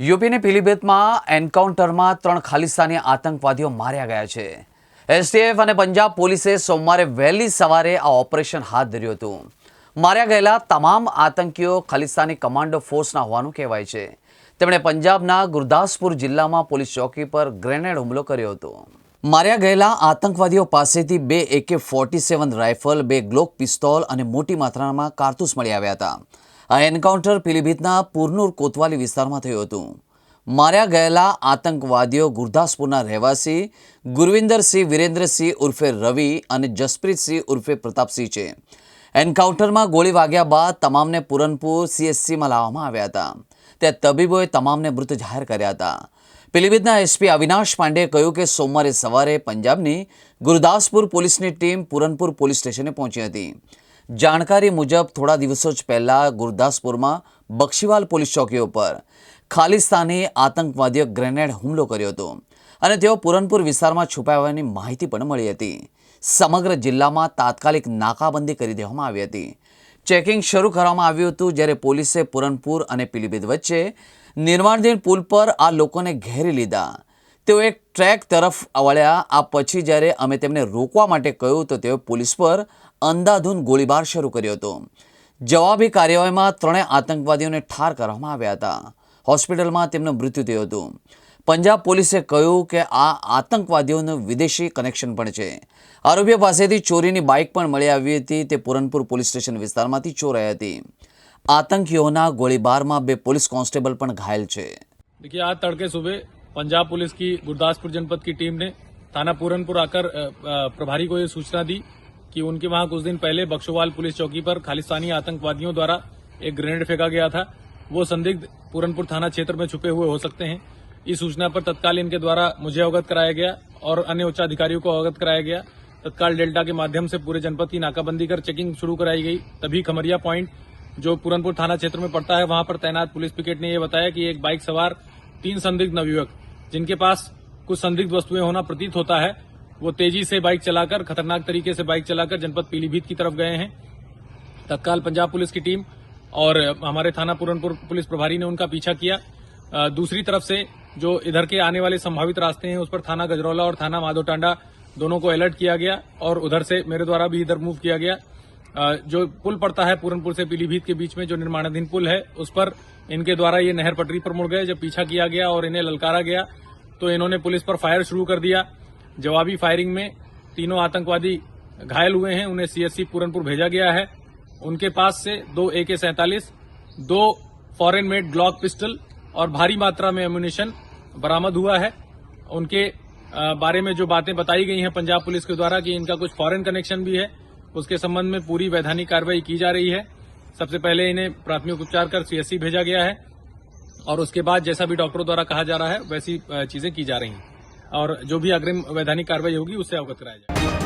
યુપીની પીલીભીતમાં એન્કાઉન્ટરમાં ત્રણ ખાલિસ્તાની આતંકવાદીઓ માર્યા ગયા છે. એસટીએફ અને પંજાબ પોલીસે સોમવારે વહેલી સવારે આ ઓપરેશન હાથ ધર્યું હતું. માર્યા ગયેલા તમામ આતંકીઓ ખાલિસ્તાની કમાન્ડો ફોર્સના હોવાનું કહેવાય છે. તેમણે પંજાબના ગુરદાસપુર જિલ્લામાં પોલીસ ચોકી પર ગ્રેનેડ હુમલો કર્યો હતો. માર્યા ગયેલા આતંકવાદીઓ પાસેથી બે એકે ફોર્ટી સેવન રાઇફલ બે ગ્લોક પિસ્તોલ અને મોટી માત્રામાં કારતૂસ મળી આવ્યા હતા. આ એન્કાઉન્ટર પીલીભીતના પુરનુર કોતવાલી વિસ્તારમાં થયું હતું. માર્યા ગયેલા આતંકવાદીઓ ગુરદાસપુરના રહેવાસી ગુરવિંદરસિંહ, વિરેન્દ્રસિંહ ઉર્ફે રવિ અને જસપ્રીતસિંહ ઉર્ફે પ્રતાપસિંહ છે. એન્કાઉન્ટરમાં ગોળી વાગ્યા બાદ તમામને પુરનપુર સીએસસીમાં લાવવામાં આવ્યા હતા. ત્યાં તબીબોએ તમામને મૃત જાહેર કર્યા હતા. પીલીભીતના એસપી અવિનાશ પાંડેએ કહ્યું કે સોમવારે સવારે પંજાબની ગુરદાસપુર પોલીસની ટીમ પુરનપુર પોલીસ સ્ટેશને પહોંચી હતી. જાણકારી મુજબ થોડા દિવસો જ પહેલાં ગુરદાસપુરમાં બક્ષીવાલ પોલીસ ચોકીઓ પર ખાલિસ્તાની આતંકવાદીઓ ગ્રેનેડ હુમલો કર્યો હતો અને તેઓ પુરનપુર વિસ્તારમાં છુપાવવાની માહિતી પણ મળી હતી. સમગ્ર જિલ્લામાં તાત્કાલિક નાકાબંધી કરી દેવામાં આવી હતી. ચેકિંગ શરૂ કરવામાં આવ્યું હતું જ્યારે પોલીસે પુરનપુર અને પીલીભીત વચ્ચે નિર્માણધીન પુલ પર આ લોકોને ઘેરી લીધા. તેઓ એક ટ્રેક તરફ વળ્યા આ પછી જ્યારે અમે તેમને રોકવા માટે કહ્યું તો તેઓ પોલીસ પર અંધાધૂન ગોળીબાર શરૂ કર્યો હતો. જવાબી કાર્યવાહીમાં ત્રણેય આતંકવાદીઓને ઠાર કરવામાં આવ્યા હતા. હોસ્પિટલમાં તેમનું મૃત્યુ થયું હતું. પંજાબ પોલીસે કહ્યું કે આ આતંકવાદીઓનું વિદેશી કનેક્શન પણ છે. આરોપીઓ પાસેથી ચોરીની બાઇક પણ મળી આવી હતી. તે પુરનપુર પોલીસ સ્ટેશન વિસ્તારમાંથી ચોરાઈ હતી. આતંકીઓના ગોળીબારમાં બે પોલીસ કોન્સ્ટેબલ પણ ઘાયલ છે. આ તડકે સુબહ पंजाब पुलिस की गुरदासपुर जनपद की टीम ने थाना पूरनपुर आकर प्रभारी को यह सूचना दी कि उनके वहाँ कुछ दिन पहले बक्सोवाल पुलिस चौकी पर खालिस्तानी आतंकवादियों द्वारा एक ग्रेनेड फेंका गया था। वो संदिग्ध पूरनपुर थाना क्षेत्र में छुपे हुए हो सकते हैं। इस सूचना पर तत्काल इनके द्वारा मुझे अवगत कराया गया और अन्य उच्च अधिकारियों को अवगत कराया गया। तत्काल डेल्टा के माध्यम से पूरे जनपद की नाकाबंदी कर चेकिंग शुरू कराई गई। तभी खमरिया पॉइंट, जो पूरनपुर थाना क्षेत्र में पड़ता है, वहाँ पर तैनात पुलिस पिकेट ने यह बताया कि एक बाइक सवार तीन संदिग्ध नवयुवक, जिनके पास कुछ संदिग्ध वस्तुएँ होना प्रतीत होता है, वो तेज़ी से बाइक चलाकर, खतरनाक तरीके से बाइक चलाकर जनपद पीलीभीत की तरफ़ गए हैं। तत्काल पंजाब पुलिस की टीम और हमारे थाना पूरनपुर पुलिस प्रभारी ने उनका पीछा किया। दूसरी तरफ़ से जो इधर के आने वाले संभावित रास्ते हैं, उस पर थाना गजरौला और थाना माधोटांडा दोनों को अलर्ट किया गया और उधर से मेरे द्वारा भी इधर मूव किया गया। जो पुल पड़ता है पूरनपुर से पीलीभीत के बीच में, जो निर्माणाधीन पुल है, उस पर इनके द्वारा ये नहर पटरी पर मुड़ गए, जब पीछा किया गया और इन्हें ललकारा गया तो इन्होंने पुलिस पर फायर शुरू कर दिया। जवाबी फायरिंग में तीनों आतंकवादी घायल हुए हैं, उन्हें सीएससी पूरनपुर भेजा गया है। उनके पास से दो ए के सैंतालीस, दो फॉरेन मेड ग्लॉक पिस्टल और भारी मात्रा में एम्यूनिशन बरामद हुआ है। उनके बारे में जो बातें बताई गई हैं पंजाब पुलिस के द्वारा कि इनका कुछ फॉरेन कनेक्शन भी है उसके संबंध में पूरी वैधानिक कार्रवाई की जा रही है। सबसे पहले इन्हें प्राथमिक उपचार कर सीएससी भेजा गया है और उसके बाद जैसा भी डॉक्टरों द्वारा कहा जा रहा है, वैसी चीज़ें की जा रही हैं। और जो भी अग्रिम वैधानिक कार्रवाई होगी उससे अवगत कराया जाएगा।